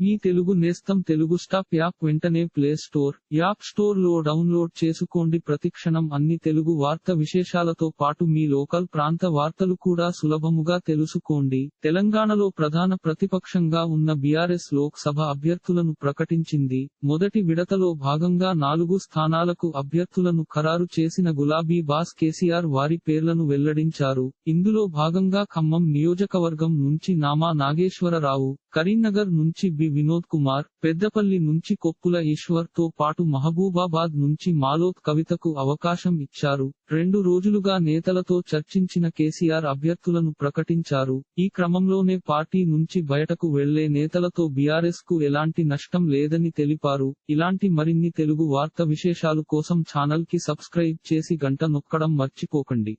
మీ తెలుగు నేస్తం Telugu stop app వెంటనే play store app స్టోర్లో డౌన్లోడ్ చేసుకోండి. ప్రతిక్షణం అన్ని తెలుగు వార్త విశేషాలతో పాటు మీ లోకల్ ప్రాంత వార్తలు కూడా సులభముగా తెలుసుకోండి. తెలంగాణలో ప్రధాన ప్రతిపక్షంగా ఉన్న బీఆర్ఎస్ లోక్ సభ అభ్యర్థులను ప్రకటించింది. మొదటి విడతలో భాగంగా నాలుగు స్థానాలకు అభ్యర్థులను ఖరారు చేసిన గులాబీ బాస్ కేసీఆర్ వారి పేర్లను వెల్లడించారు. ఇందులో భాగంగా ఖమ్మం నియోజకవర్గం నుంచి నామా నాగేశ్వరరావు కరీంనగర్ నుంచి బి. వినోద్ కుమార్ పెద్దపల్లి నుంచి కొప్పుల ఈశ్వర్తో పాటు మహబూబాబాద్ నుంచి మాలోత్ కవితకు అవకాశం ఇచ్చారు. రెండు రోజులుగా నేతలతో చర్చించిన కేసీఆర్ అభ్యర్థులను ప్రకటించారు. ఈ క్రమంలోనే పార్టీ నుంచి బయటకు వెళ్ళే నేతలతో బీఆర్ఎస్కు ఎలాంటి నష్టం లేదని తెలిపారు. ఇలాంటి మరిన్ని తెలుగు వార్త విశేషాలు కోసం ఛానల్కి సబ్స్క్రైబ్ చేసి గంట నొక్కడం మర్చిపోకండి.